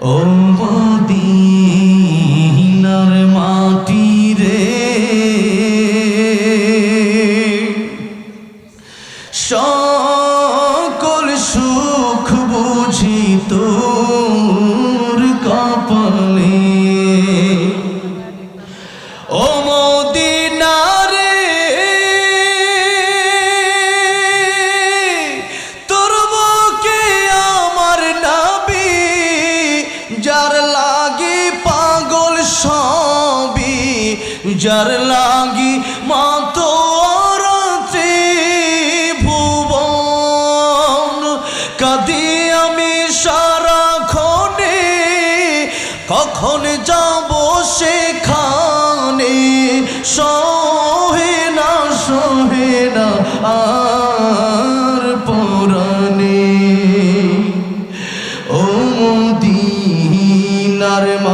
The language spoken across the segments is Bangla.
ও মদিনার মাটি সকল সুখ বুঝি তোর যার লাগি মাত কাদি আমি সারাক্ষণে, কখন যাব সেখানে? সহে না সহে না, আর পরানে ও মদিনার মাটি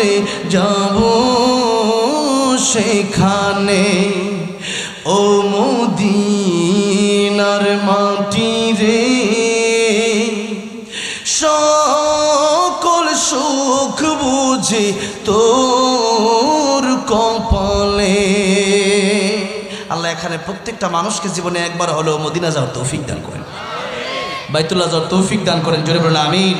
মনে যাব সেখানে। ও মদিনার মাটি রে, সকল সুখ বুঝে তোর কপালে। আল্লাহ এখানে প্রত্যেকটা মানুষকে জীবনে একবার হলেও মদিনা যাওয়ার তৌফিক দান করেন। বাইতুল্লাহ যাওয়ার তৌফিক দান করেন, জোরে বলেন, আমিন।